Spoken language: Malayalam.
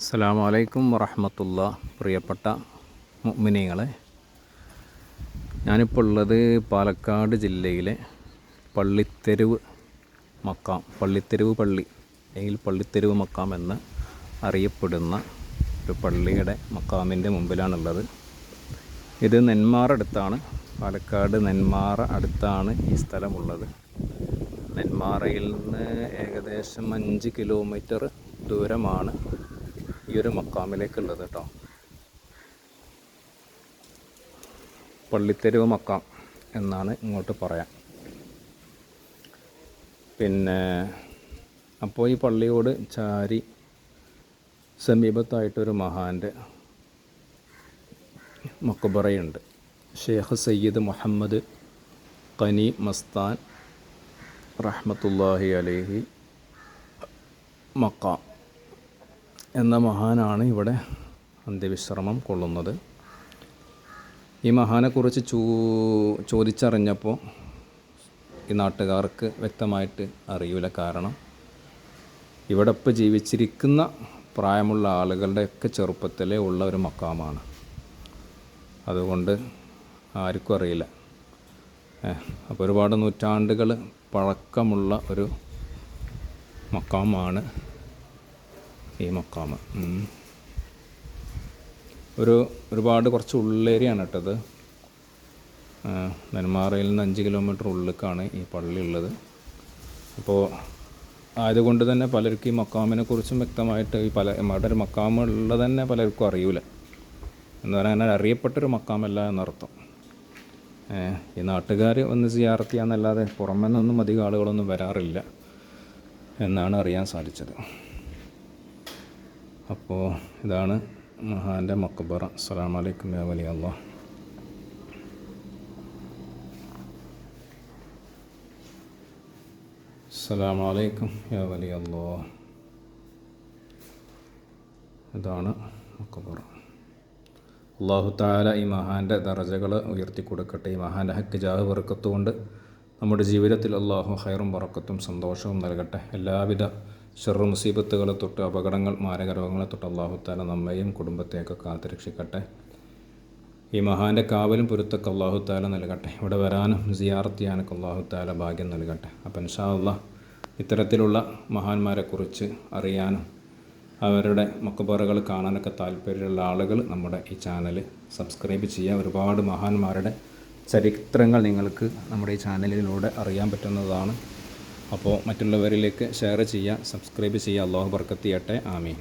അസ്സലാമു അലൈക്കും വറഹമത്തുള്ള. പ്രിയപ്പെട്ട മുഗ്മിനികളെ ഞാനിപ്പോൾ ഉള്ളത് പാലക്കാട് ജില്ലയിലെ പള്ളിത്തെരുവ് മക്കാം പള്ളിത്തെരുവ് പള്ളി അല്ലെങ്കിൽ പള്ളിത്തെരുവ് മക്കാം എന്ന് അറിയപ്പെടുന്ന ഒരു പള്ളിയുടെ മക്കാമിന്റെ മുമ്പിലാണുള്ളത്. ഇത് നെന്മാറ അടുത്താണ് പാലക്കാട് നെന്മാറ അടുത്താണ് ഈ സ്ഥലമുള്ളത്. നെന്മാറയിൽ നിന്ന് ഏകദേശം അഞ്ച് കിലോമീറ്റർ ദൂരമാണ് ഈ ഒരു മക്കാമിലേക്കുള്ളത് കേട്ടോ. പള്ളിത്തെരുവ് മക്കാം എന്നാണ് ഇങ്ങോട്ട് പറയാം. പിന്നെ അപ്പോൾ ഈ പള്ളിയോട് ചാരി സമീപത്തായിട്ടൊരു മഹാന്റെ മക്കബറയുണ്ട് ഷേഖ് സയ്യിദ് മുഹമ്മദ് കനി മസ്താൻ റഹ്മത്തുല്ലാഹി അലേഹി മക്കാം. എന്ന മഹാനാണ് ഇവിടെ അന്ത്യവിശ്രമം കൊള്ളുന്നത്. ഈ മഹാനെക്കുറിച്ച് ചൂ ചോദിച്ചറിഞ്ഞപ്പോൾ ഈ നാട്ടുകാർക്ക് വ്യക്തമായിട്ട് അറിയില്ല കാരണം ഇവിടെ ഇപ്പോൾ ജീവിച്ചിരിക്കുന്ന പ്രായമുള്ള ആളുകളുടെയൊക്കെ ചെറുപ്പത്തിലേ ഉള്ള ഒരു മക്കാമാണ്. അതുകൊണ്ട് ആർക്കും അറിയില്ല. അപ്പോൾ ഒരുപാട് നൂറ്റാണ്ടുകൾ പഴക്കമുള്ള ഒരു മക്കാമാണ് ഈ മക്കാമ് ഒരു ഒരുപാട് കുറച്ച് ഉള്ളേരിയാണ് കേട്ടത് നെന്മാറയിൽ നിന്ന് അഞ്ച് കിലോമീറ്റർ ഉള്ളിലേക്കാണ് ഈ പള്ളി ഉള്ളത്. അപ്പോൾ ആയതുകൊണ്ട് തന്നെ പലർക്കും ഈ മക്കാമിനെ കുറിച്ചും വ്യക്തമായിട്ട് ഈ പല ഇവിടെ ഒരു ഉള്ളത് തന്നെ പലർക്കും അറിയൂല. എന്ന് പറഞ്ഞാൽ അങ്ങനെ അറിയപ്പെട്ടൊരു മക്കാമല്ല എന്നർത്ഥം. ഈ നാട്ടുകാർ ഒന്ന് സിയാർത്ത് ചെയ്യാന്നല്ലാതെ പുറമെ നിന്നൊന്നും അധികം ആളുകളൊന്നും വരാറില്ല എന്നാണ് അറിയാൻ സാധിച്ചത്. അപ്പോൾ ഇതാണ് മഹാന്റെ മക്കബറ അസ്സാം വലൈക്കും വലിയ അള്ളാഹ് അസ്സലാമു അലൈക്കും യാ വലിയ അള്ളാഹ് ഇതാണ് മക്കബറ അള്ളാഹു താല ഈ മഹാന്റെ ദറജകൾ ഉയർത്തി കൊടുക്കട്ടെ. ഈ മഹാന്റെ ഹക്ക് ജാഹ് വറുക്കത്തുകൊണ്ട് നമ്മുടെ ജീവിതത്തിൽ അള്ളാഹു ഹൈറും വറക്കത്തും സന്തോഷവും നൽകട്ടെ. എല്ലാവിധ ഷെറു മുസീബത്തുകളെ തൊട്ട് അപകടങ്ങൾ മാരക രോഗങ്ങളെ തൊട്ട് അള്ളാഹു താല നമ്മയും കുടുംബത്തെയൊക്കെ കാത്തുരക്ഷിക്കട്ടെ. ഈ മഹാന്റെ കാവലും പൊരുത്തൊക്കെ അള്ളാഹു താല നൽകട്ടെ. ഇവിടെ വരാനും സിയാർത്തിയാനൊക്കെ ചെയ്യാനൊക്കെ അള്ളാഹു താല ഭാഗ്യം നൽകട്ടെ. അപ്പം ഇൻഷാ അള്ളാഹ് ഇത്തരത്തിലുള്ള മഹാന്മാരെക്കുറിച്ച് അറിയാനും അവരുടെ മക്കബറകൾ കാണാനൊക്കെ താല്പര്യമുള്ള ആളുകൾ നമ്മുടെ ഈ ചാനൽ സബ്സ്ക്രൈബ് ചെയ്യുക ഒരുപാട് മഹാന്മാരുടെ ചരിത്രങ്ങൾ നിങ്ങൾക്ക് നമ്മുടെ ഈ ചാനലിലൂടെ അറിയാൻ പറ്റുന്നതാണ്. അപ്പോൾ മറ്റുള്ളവരിലേക്ക് ഷെയർ ചെയ്യുക സബ്സ്ക്രൈബ് ചെയ്യുക. അള്ളാഹു ബർക്കത്ത് ആമീൻ.